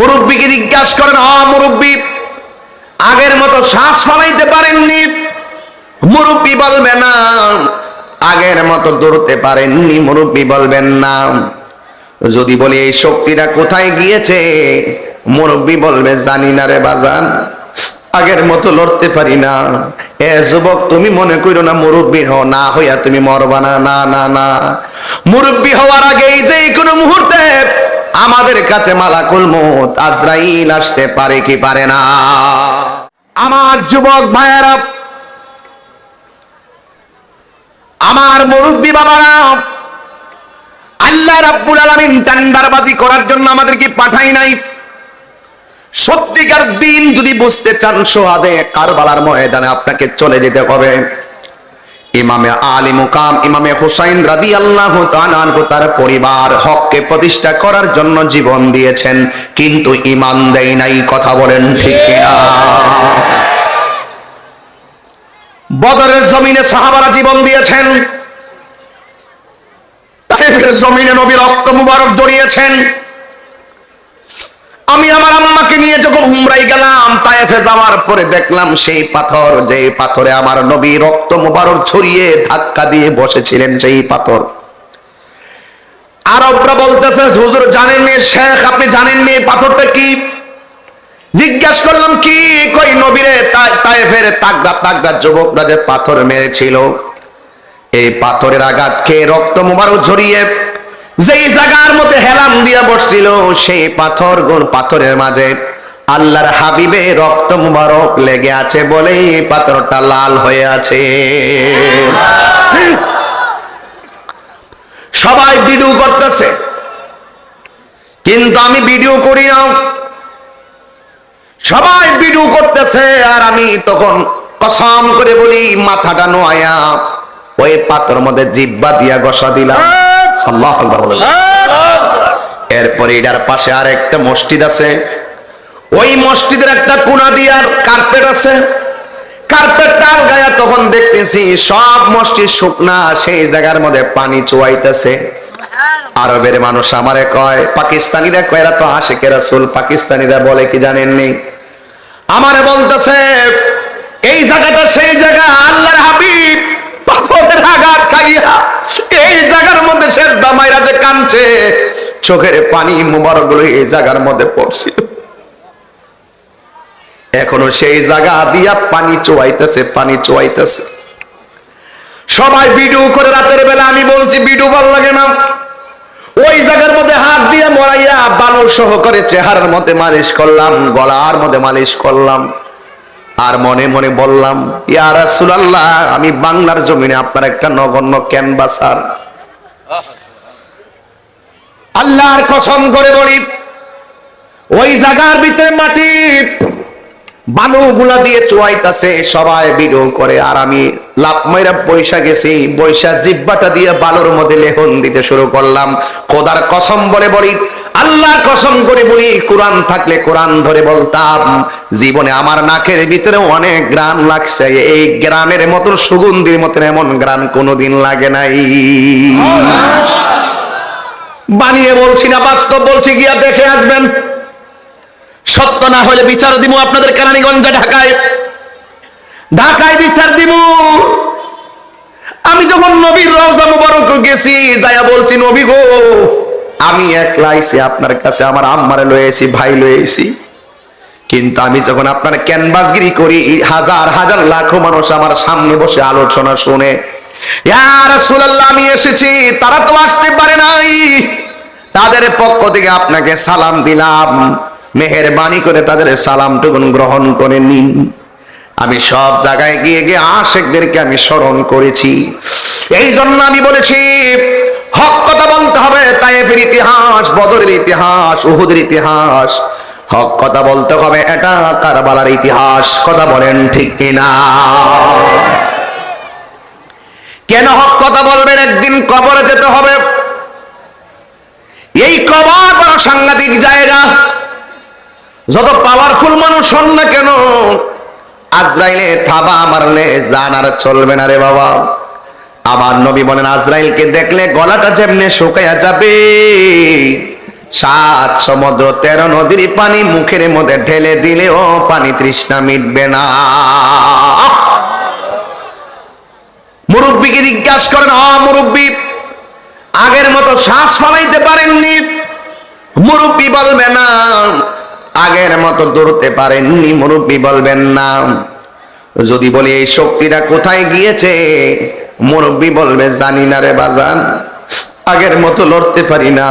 মুরব্বীকে জিজ্ঞাসা করেন অ মুরব্বী, আগের মতো শ্বাস ফলাইতে পারেননি? মুরব্বী বলবে, না, আগের মতো দৌড়তে পারেননি। মুরব্বী বলবেন, না। যদি বলি, এই শক্তিটা কোথায় গিয়েছে? মুরব্বী বলবে, জানি না রে বাজান, আগের মতো লড়তে পারি না। এ যুবক, তুমি মনে করো না মুরব্বী হও, না হইয়া তুমি মরবা না না না মুরব্বী হওয়ার আগেই যে কোনো মুহূর্তে আমাদের কাছে মালাকুল মত আজরাইল আসতে পারে কি পারে না? আমার যুবক ভাইয়েরা, আমার মুরব্বী বাবারা, আল্লাহ রাব্বুল আলামিন টান্ডারবাজি করার জন্য আমাদের কি পাঠাই নাই। সত্যিকার দিন যদি বুঝতে চান সোহাদে কারবালার ময়দানে আপনাকে চলে যেতে হবে। ইমামে আলী মুকাম, ইমামে হুসাইন রাদি আল্লাহ তার পরিবার হককে প্রতিষ্ঠা করার জন্য জীবন দিয়েছেন, কিন্তু ইমান দেয় নাই, কথা বলেন ঠিক কিনা? বদরের জমিনে সাহাবারা জীবন দিয়েছেন জমিনে নবী রক্ত মুবারক জড়িয়েছেন আমি আমার আম্মাকে নিয়ে যখন উমরাই গেলাম, তায়েফে যাওয়ার পরে দেখলাম সেই পাথর যে পাথরে আমার নবী রক্ত মুবারক ছড়িয়ে ধাক্কা দিয়ে বসেছিলেন সেই পাথর। আরবরা বলতেছে, হুজুর জানেননি শেখ, আপনি জানেননি পাথরটা কি? জিজ্ঞাসা করলাম, কি? কই, নবীরে তায়েফের তাগড়া তাগড়া যুবকরা যে পাথর মেরেছিল, এই পাথরের আঘাত খেয়ে রক্ত মুবারক ঝরিয়ে যেই জায়গার মধ্যে হেলাম দিয়া বসছিল, সেই পাথর গুণ পাথরের মাঝে আল্লাহর হাবিবে রক্ত মুবারক লেগে আছে বলে পাথরটা লাল হয়ে আছে। সবাই ভিডিও করতেছে। কিন্তু আমি ভিডিও করি না। সবাই ভিডিও করতেছে আর আমি তখন কসম করে বলি, মাথাটা নোয়া ওই পাথর মধ্যে জিব্বা দিয়া গসা দিলাম। আল্লাহ এরপরে এটার পাশে আর একটা মসজিদ আছে। ওই মসজিদের একটা কোনা দিয়ার কার্পেট আছে। তখন দেখতেছি সব মসজিদ শুকনা সেই জায়গার মধ্যে পানি চুয়াইতেছে। আরবের মানুষ আমারে কয় পাকিস্তানিরা কয় এরা তো আশেকে রাসূল পাকিস্তানিরা বলে কি জানেননি? আমারে বলতেছে এই জায়গাটা সেই জায়গা আল্লাহর হাবিব পাথরের আঘাত খাইয়া শেষ দামাইরা যে কানছে চোখের পানি মুবারকগুলো এই জায়গার মধ্যে পড়ছিল। এখনও সেই জায়গা দিয়া পানি চোয়াইতেছে পানি চোয়াইতেছে। সবাই ভিডিও করে রাতের বেলা আমি বলছি ভিডিও ভালো লাগে না। ওই জায়গার মধ্যে হাত দিয়ে মরাইয়া বালুর সহকারে চেহারার মধ্যে মালিশ করলাম, গলার মধ্যে মালিশ করলাম। আর মনে মনে বললাম, ইয়া রাসূলুল্লাহ, আমি বাংলার জমিনে আপনার একটা নগণ্য ক্যানভাসার আল্লাহর কসম করে বলি, ওই জায়গার ভিতরে মাটি বালু গুলা দিয়ে চুয়াইতাছে, সবাই বিরো করে। আর আমি লাভ মাইরা বৈশা গেছি বৈশা জিব্বাটা দিয়ে বালুর মধ্যে লেহন দিতে শুরু করলাম। খোদার কসম বলে বলি আল্লাহর কসম করে বলি, কোরআন থাকলে কোরআন ধরে বলতাম, জীবনে আমার নাকের ভিতরে অনেক গ্রান লাগছে, এই গ্রানের মতন সুগন্ধির মতন এমন গ্রান কোনোদিন লাগে নাই। বানিয়ে বলছি না, বাস্তব বলছি, গিয়া দেখে আসবেন। সত্য না হলে বিচার দিব আপনাদের কেরানীগঞ্জে, ঢাকায়। ঢাকায় বিচার দিব আমি যখন নবীর রওজা মুবারক গেছি যায়া বলছি, নবী গো আমি একলা আইছি, আপনার কাছে আমার আম্মারে লয়েছি ভাই লয়েছি কিন্তু আমি যখন আপনার ক্যানভাসগিরি করি হাজার হাজার লাখো মানুষ আমার সামনে বসে আলোচনা শুনে। আমি এসেছি, তারা তো আসতে পারে নাই। তাদের পক্ষ থেকে আপনাকে সালাম দিলাম। মেহেরবানি করে তাদের সালামটুকুন গ্রহণ করে নিন। আমি সব জায়গায় গিয়ে গিয়ে আশেকদেরকে আমি স্মরণ করেছি। এই জন্য আমি বলেছি, হক হবে তাইফের ইতিহাস, বদরের ইতিহাস, উহুদের ইতিহাস। হক কথা বলতে হবে, এটা কারবালার ইতিহাস, কথা বলেন ঠিক কিনা? কেন হক কথা বলবেন? একদিন কবরে যেতে হবে। এই কবর বড় সাংঘাতিক জায়গা। যত পাওয়ারফুল মানুষ হন না কেন, আজরাইলে থাবা মারলে জান আর চলবে না রে বাবা। আমার নবী বলেন, আজরাইলকে দেখলে গলাটা যেমনে শুকাইয়া যাবে। সাত সমুদ্র, তেরো নদীর পানি মুখের মধ্যে ঢেলে দিলেও পানি তৃষ্ণা মিটবে না। মুরব্বীকে জিজ্ঞাসা করেন অ মুরব্বী, আগের মতো শ্বাস ফলাইতে পারেননি? মুরব্বী বলবে, না, আগের মতো দৌড়তে পারেননি। মুরব্বী বলবেন, না, যদি বলি এই শক্তিটা কোথায় গিয়েছে মুরব্বী বলবে, জানি না রে বাজান, আগের মতো লড়তে পারি না।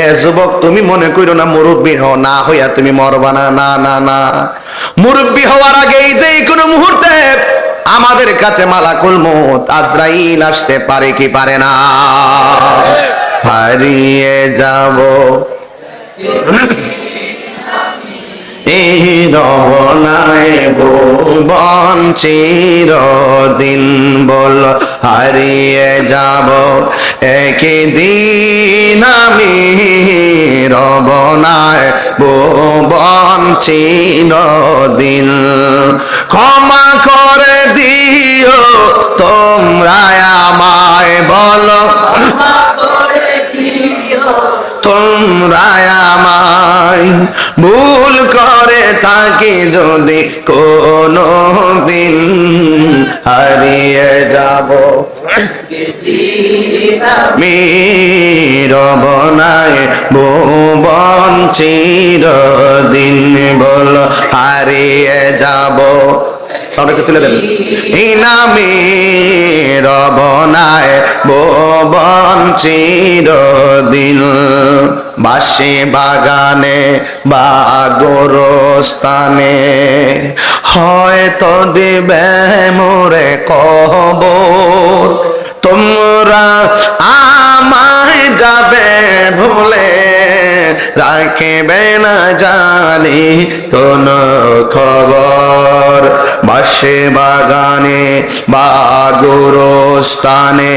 এ যুবক, তুমি মনে করো না মুরব্বী হও, না হইয়া তুমি মরবা না না না না। মুরব্বী হওয়ার আগেই যে কোনো মুহূর্তে আমাদের কাছে মালাকুল মত আজরাইল আসতে পারে কি পারে না। হারিয়ে যাব। রবনায় ভুবন চিরদিন বল হারিয়ে যাব একদিন আমি রবনায় ভুবন চিরদিন। ক্ষমা করে দিও তোমরা আমায় বলো। তোমরা আমায় ভুল করে থাকি যদি কোনো দিন হারিয়ে যাব। মীরবনায় ভুবন চিরদিন বল হারিয়ে যাব। ইনামি রবনায় ভুবন চিরদিন বাসি বাগানে বা গোরস্থানে। হয়তো দিবে মোরে কবর। তোমরা আমায় যাবে ভুলে। রাখবে না জানি কোন খবর। বাসে বাগানে বা গোরস্থানে।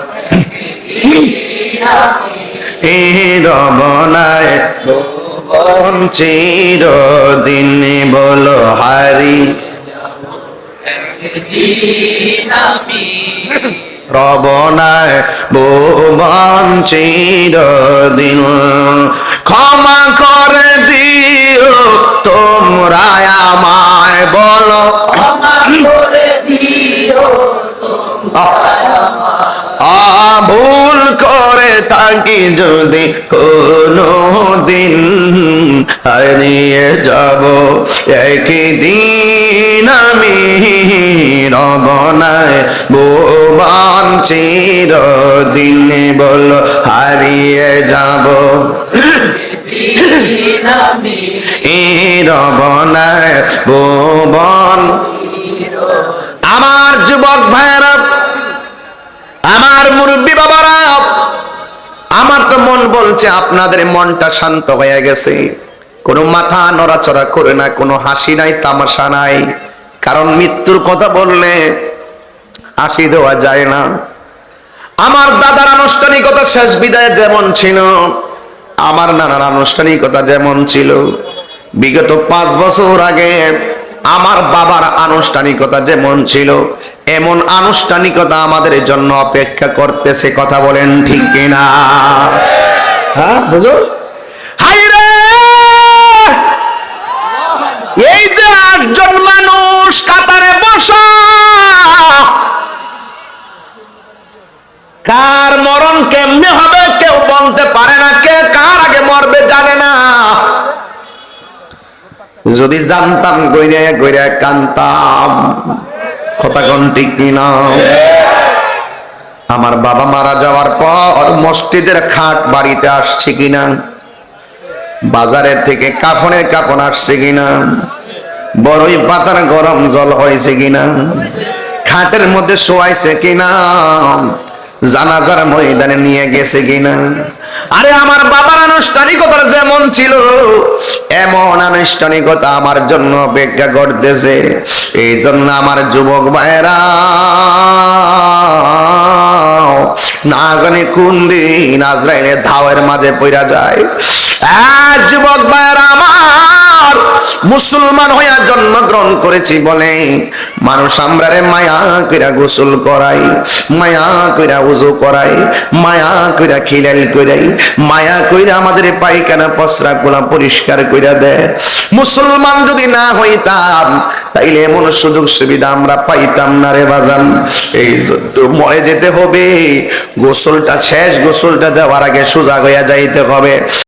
রবনায় চিরদিন বলো হারি? রবনায় ভুবন চিরদিন। ক্ষমা করে দিও তোমরা আমায় বলো। আ থাকি যদি কোনো দিন হারিয়ে যাব একদিন আমি রবনায় ভুবন চিরদিন বল হারিয়ে যাব ভুবন আমার যুবক ভাইরা আমার মুরব্বী বাবারা আমার তো মন বলছে আপনাদের মনটা শান্ত হয়ে গেছে। কোনো মাথা নড়াচড়া করে না, কোনো হাসি নাই, তামাশা নাই। কারণ মৃত্যুর কথা বললে হাসি দেওয়া যায় না। আমার দাদার আনুষ্ঠানিকতা শেষ বিদায় যেমন ছিল, আমার নানার আনুষ্ঠানিকতা যেমন ছিল। বিগত পাঁচ বছর আগে আমার বাবার আনুষ্ঠানিকতা যেমন ছিল এমন আনুষ্ঠানিকতা আমাদের জন্য অপেক্ষা করতেছে, কথা বলেন ঠিক কিনা? হ্যাঁ বুঝো এই যে আটজন মানুষ কাতারে কার মরণ কেমনে হবে কেউ বলতে পারে না, কে কার আগে মরবে জানে না। যদি জানতাম, গইরে গইরে কান্তাম। কিনা? আমার বাবা মারা যাওয়ার পর মসজিদের খাট বাড়িতে আসছে কিনা? বাজারের থেকে কাফনের কাপন আসছে কিনা? বড়ই পাতার গরম জল হয়েছে কিনা? খাটের মধ্যে শোয়াইছে কিনা? জানাজার ময়দানে নিয়ে গেছে কিনা? আরে আমার বাবার আনুষ্ঠানিকতা যেমন ছিল এমন আনুষ্ঠানিকতা আমার জন্য অপেক্ষা করতেছে। এই জন্য আমার যুবক ভাইরা না জানি কোন দিন আজরাইলে ধাওয়ের মাঝে পড়া যায়। আহ, যুবক ভাইরা আমার মুসলমান হইয়া জন্মগ্রহণ করেছি বলে। মানুষ আমরারে মায়া কইরা গোসল করাই, মায়া কইরা উজু করাই, মায়া কইরা খিলাল কইরাই, মায়া কইরা আমাদের পায়খানা পসরা গুলা পরিষ্কার কইরা দেয় মুসলমান যদি না হইতাম, তাইলে এমন সুযোগ সুবিধা আমরা পাইতাম না রে বাজান। এই মরে যেতে হবে, গোসলটা শেষ, গোসলটা দেওয়ার আগে সোজা হইয়া যাইতে হবে।